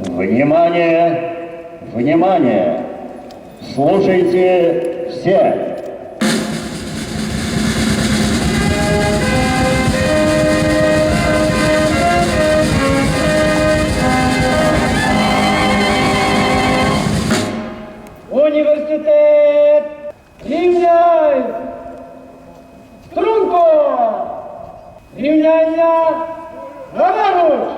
Внимание! Внимание! Слушайте все! Університет! Рівняй! Струнко! Рівняння! Наверх!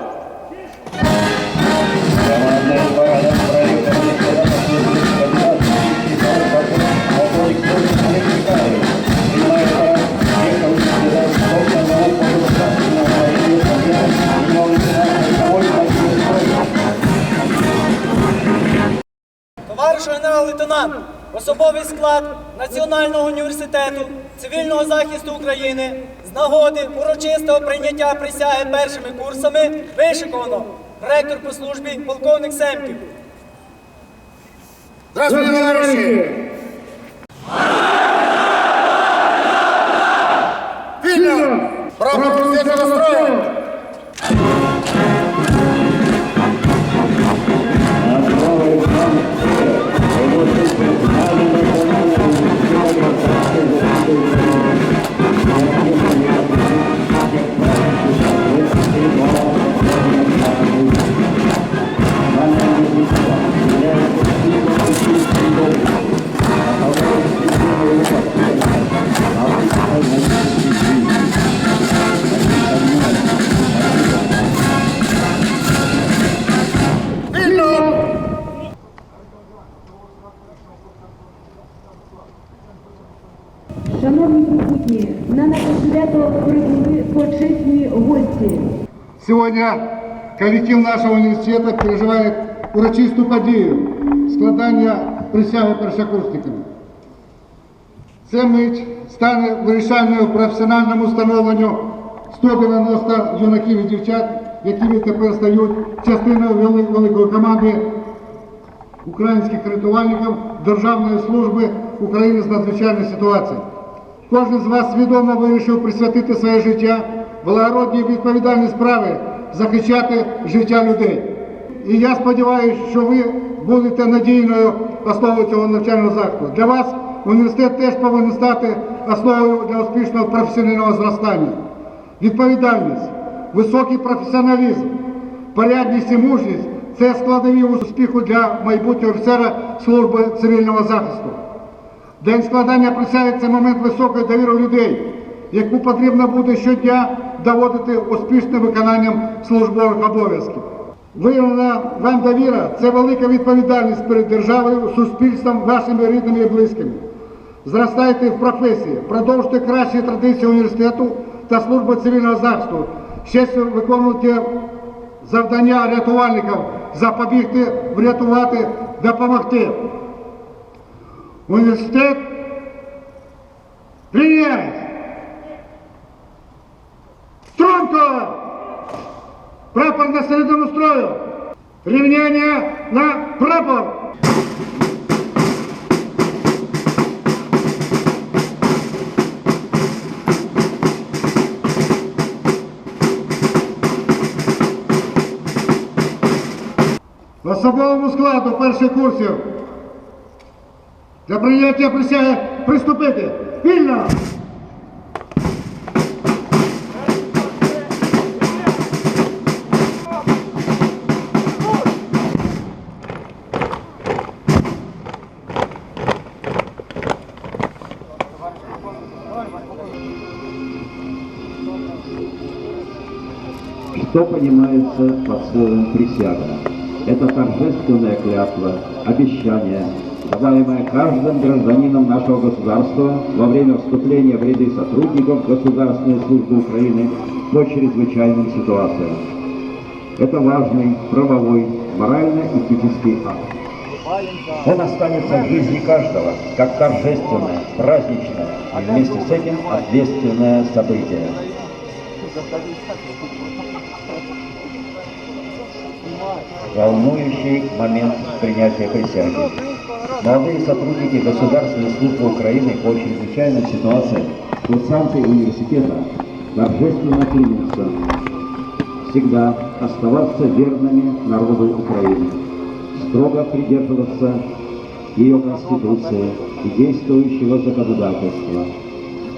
Товариш генерал-лейтенант, особовий склад Національного університету цивільного захисту України з нагоди урочистого прийняття присяги першими курсами вишиковано ректор по службі, полковник Семків. Здравствуйте, товариші! Право світло настроєння! Сегодня коллектив нашего университета переживает урочистую подію складання присяги першокурсниками. Це мить стане вирішальною в професіональному становленню 190 юнаків і дівчат, які відтепер стають частиною вели- великої команди українських рятувальників Державної служби України з надзвичайних ситуацій. Кожен з вас свідомо вирішив присвятити своє життя благородній відповідальній справі Захищати життя людей. І я сподіваюся, що ви будете надійною основою цього навчального закладу. Для вас університет теж повинен стати основою для успішного професійного зростання. Відповідальність, високий професіоналізм, порядність і мужність це складові успіху для майбутнього офіцера служби цивільного захисту. День складання присяги це момент високої довіри людей, яку потрібно буде щодня доводити успішним виконанням службових обов'язків. Виявлена вам довіра це велика відповідальність перед державою, суспільством, вашими рідними і близькими. Зростайте в професії, продовжуйте кращі традиції університету та служби цивільного захисту. Ще виконуйте завдання рятувальників запобігти, врятувати, допомогти. Университет принять! Струнко! Прапор на середину строю! Рівняння на прапор! Особовому складу перших курсів для прийняття присяги приступити. Вільно! Понимается под словом «присяга»? Это торжественная клятва, обещание, даваемое каждым гражданином нашего государства во время вступления в ряды сотрудников Государственной службы Украины по чрезвычайным ситуациям. Это важный правовой, морально-этический акт. Он останется в жизни каждого, как торжественное, праздничное, а вместе с этим ответственное событие. Волнующий момент принятия присяги. Молодые сотрудники Государственной службы Украины по чрезвычайным ситуациям, Курсанты университета торжественно клянутся всегда оставаться верными народу Украины, строго придерживаться ее Конституции и действующего законодательства,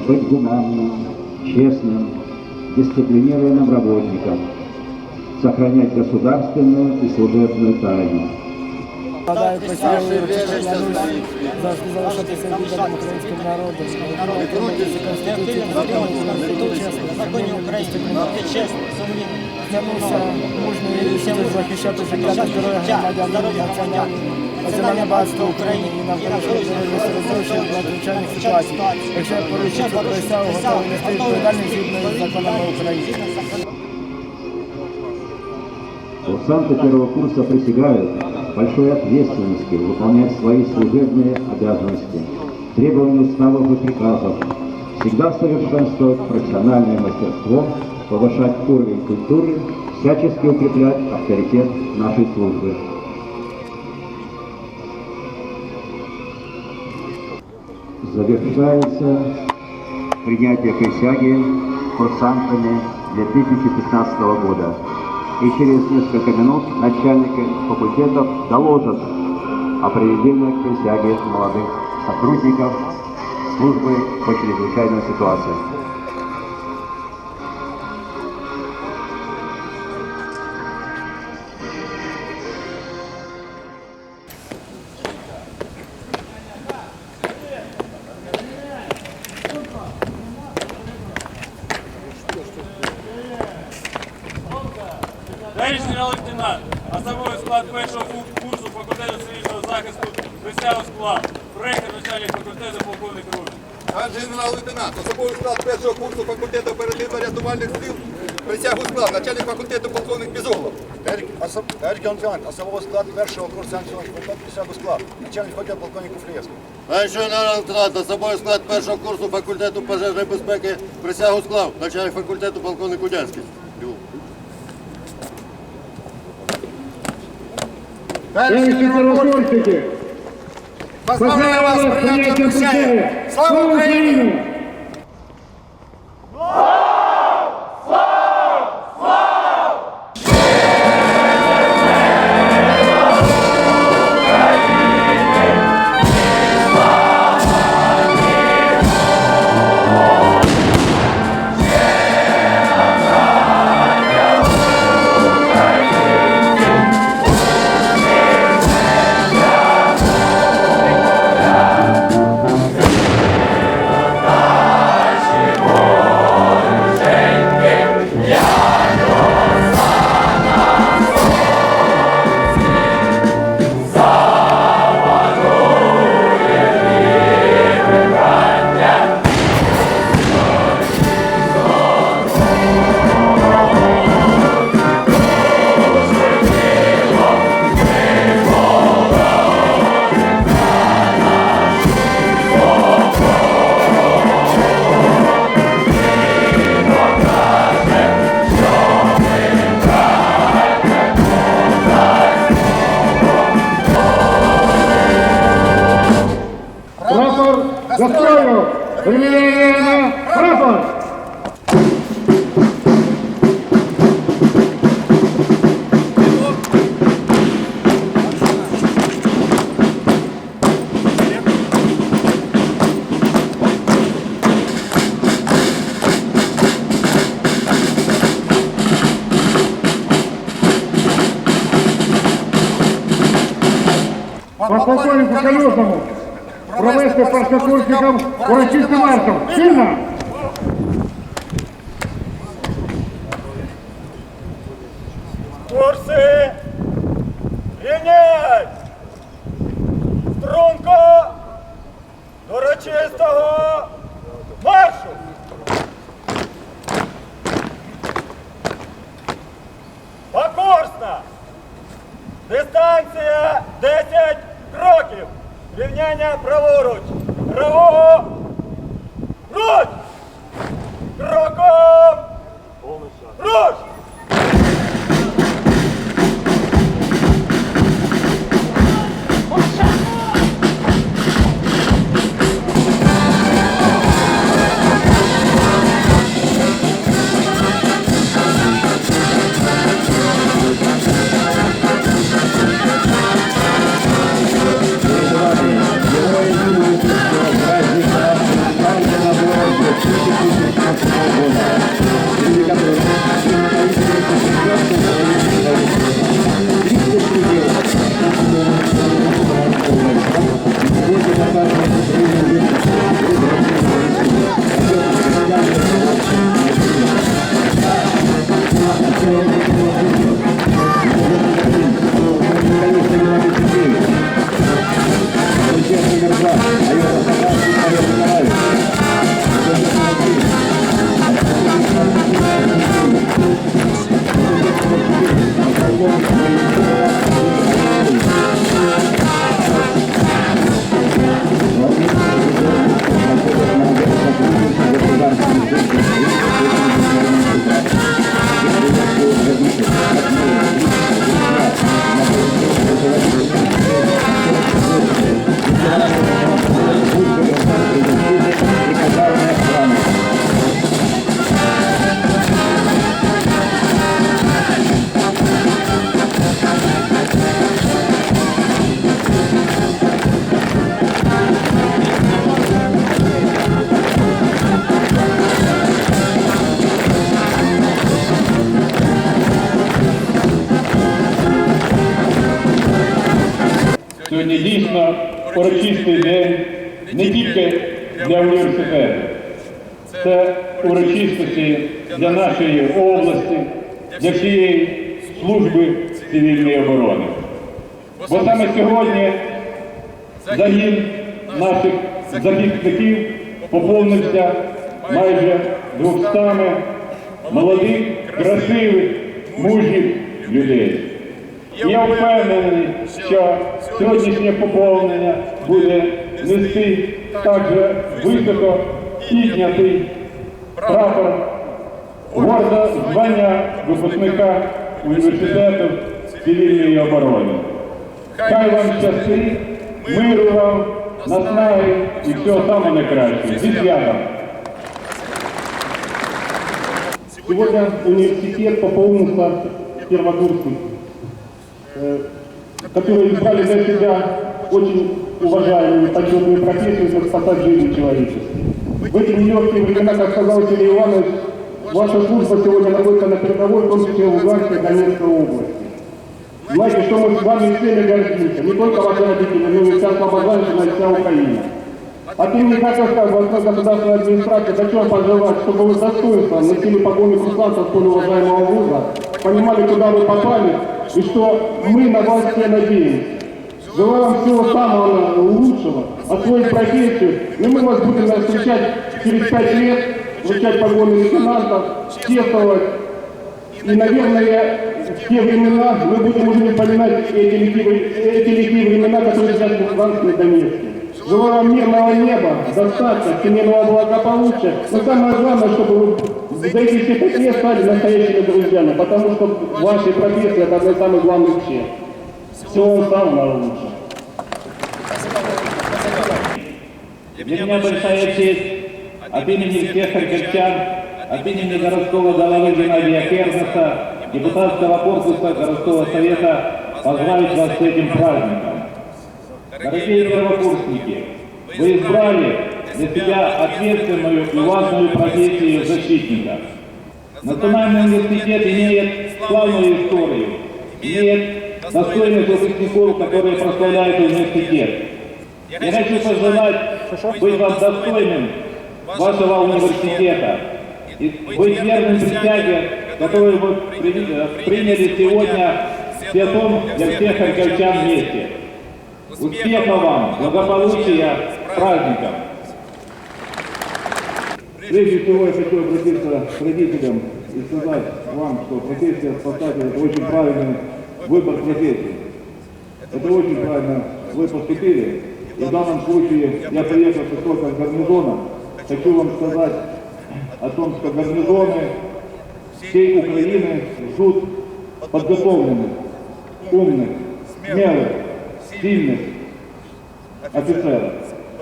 быть гуманным, честным, дисциплинированным работником, сохранять государственную и служебную тайну, Складаю присягу урочисто клянусь завжди залишатися відданим українським народом, виконуватися Конституції, законів України, чесно, законів України, дисциплінувати чесно, Клянуся мужньо і рішуче захищати життя та здоров'я громадян, національне, національне багатство України і навколишнє середовище в надзвичайних ситуаціях. Якщо я поручу цю присягу, готовий нести відповідальність згідно з законами України. Курсанты первого курса присягают большой ответственности выполнять свои служебные обязанности, требования уставов и приказов, всегда совершенствовать профессиональное мастерство, повышать уровень культуры, всячески укреплять авторитет нашей службы. Завершается принятие присяги курсантами 2015 года. И через несколько минут начальники факультетов доложат о приведении к присяге молодых сотрудников службы по чрезвычайной ситуации. Начальник факультету полковник Куфлеєвський. Товариш генерал-лейтенант, особовий склад першого курсу факультету пожежної безпеки, присягу склад, начальник факультету полковник Удянський. Товарищи первокурсники, Поздравляю вас з прийняттям присяги! Слава Україні! провести першокурсникам урочистим маршем. Сильно! Курси! Рівнять! Струнко! До урочистого маршу! Покорсна! Дистанція 10 кроків! Рівняння праворуч! Право! Руч! Кроком! Руч! Урочистий день не тільки для університету, це урочистості для нашої області, для всієї служби цивільної оборони. Бо саме сьогодні загін наших захисників поповнився майже 200 молодих, красивих, мужніх людей. Я впевнений, що сьогоднішнє поповнення буде нести також високо піднятий прапор гордо звання випускника університету цивільної оборони. Хай вам щастить, миру вам, наснаги і всього самого найкращого. Зі святом! Сегодня университет пополнился первокурсниками, которые избрали для себя очень уважаемые, почетные профессии за спасать жизни человечества. В эти нелегкие времена, как сказал Сергей Иванович, ваша служба сегодня находится на передовой, в том числе в Луганской и Донецкой области. Знаете, что мы с вами всеми гордимся, не только ваши родители, но и вся Слобожанщина и вся Украина. От имени Харьковской областной государственной администрации хочу пожелать, чтобы вы с достоинством носили погоны курсанта столь уважаемого вуза, понимали, куда вы попали, и что мы на вас все надеемся. Желаю вам всего самого лучшего, освоить профессию, и мы вас будем встречать через пять лет, вручать погоны лейтенантов, чествовать. И, наверное, в те времена мы будем уже вспоминать эти лихие, эти лихие времена, которые сейчас в Луганске и Донецке. Желаю вам мирного неба, достатка, семейного благополучия. Но самое главное, чтобы вы за эти все лет стали настоящими друзьями, потому что в вашей профессии это одно из самых главных чест. Всего вам самого лучшего. Для меня большая честь от имени всех харьковчан, от имени городского головы Геннадия Кернеса, депутатского корпуса городского совета поздравить вас с этим праздником. Дорогие первокурсники, вы избрали для себя ответственную и важную профессию защитника. Национальный университет имеет славную историю, имеет достойных выпускников, которые прославляют университет. Я хочу пожелать быть вам достойным вашего университета и быть верным присяге, которую вы при- приняли сегодня святом для всех харьковчан вместе. Успехов вам, благополучия, с праздником! Прежде всего я хочу обратиться к родителям и сказать вам, что профессия спасателя – это очень правильный выбор профессии. Это очень правильно вы поступили. И в данном случае я приехал только с гарнизона. Хочу вам сказать о том, что гарнизоны всей Украины ждут подготовленных, умных, смелых, сильных офицеров.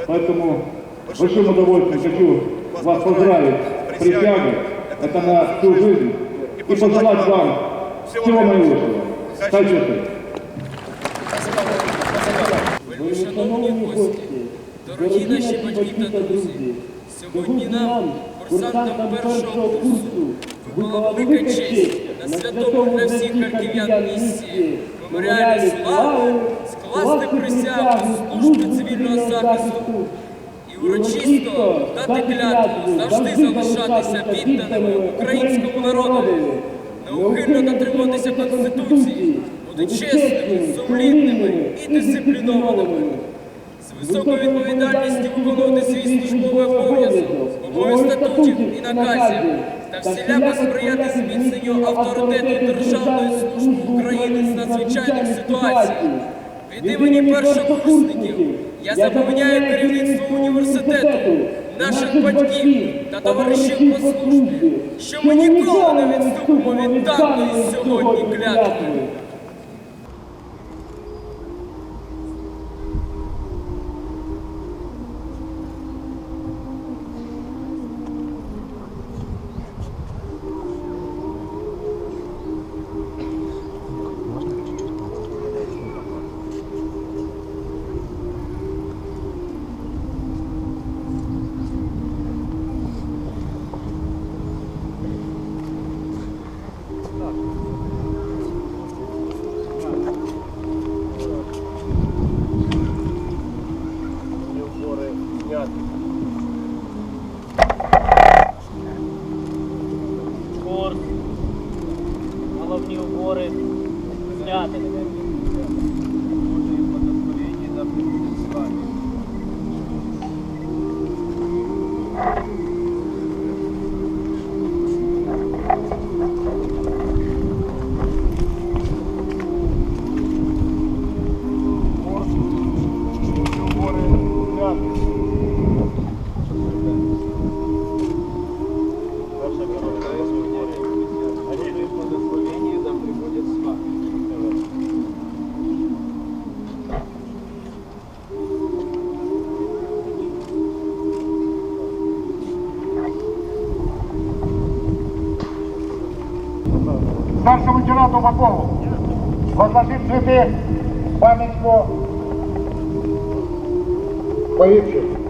Поэтому с большим удовольствием хочу вас поздравить с присягой. Это на всю жизнь. И пожелать вам всего наилучшего. Качества. Шановні гості, дорогі наші батьки та друзі, сьогодні нам, курсантам першого курсу, випала велика честь на святому для всіх харків'ян місії меморіальної слави скласти присягу служби цивільного захисту. І урочисто дати клятву завжди залишатися відданими українському народу, неухильно дотримуватися Конституції, бути чесними, сумлінними і дисциплінованими. З високою відповідальністю виконувати свій службовий обов'язок, вимогою статутів і наказів та всіляко сприяти зміцненню авторитету Державної служби України з надзвичайних ситуацій. Від імені першокурсників я запевняю керівництво університету, наших батьків та товаришів по службі, що ми ніколи не відступимо від даної сьогодні клятви. Старшему лейтенанту Макову возложить цветы памятнику погибших.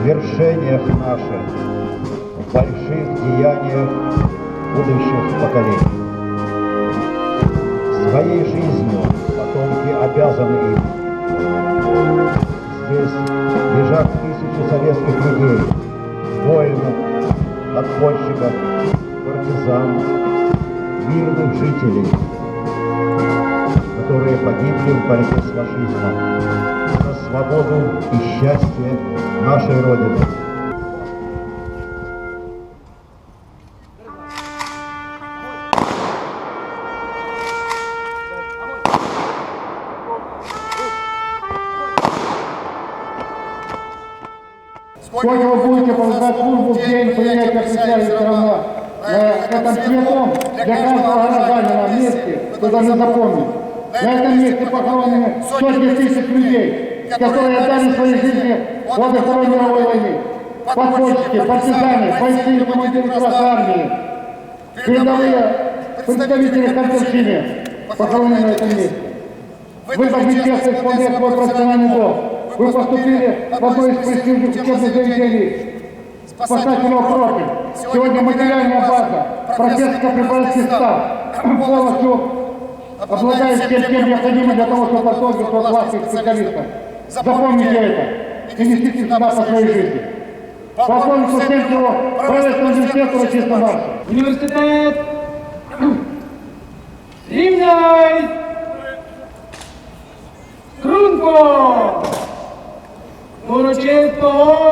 Свершениях наших, в больших деяниях будущих поколений. Своей жизнью потомки обязаны им. Здесь лежат тысячи советских людей, воинов, подпольщиков, партизан, мирных жителей, которые погибли в борьбе с фашизмом свободу и счастье нашей Родины. Сколько вы будете продолжать службу в день принятия присяги сторона? На этом светом для каждого гражданина в месте вы должны запомнить. На этом месте похоронены сотни тысяч людей, которые отдали свои жизни в годы Второй мировой войны. Подпольщики, партизаны, бойцы и командиры Красной Армии, передовые представители концертины похоронены на этом месте. Вы должны честно исполнять свой профессиональный долг. Вы поступили в одно из престижных учебных заведений. спасательного профиля. Сегодня материальная база, профессорско-преподавательский став полностью обладает всем необходимым для того, чтобы подготовить классных специалистов. Запомните это и несите сюда по своей жизни. Полковник Сусенцеву, правительство университета Российского марша. Університет рівняй! Струнко! Урочисто!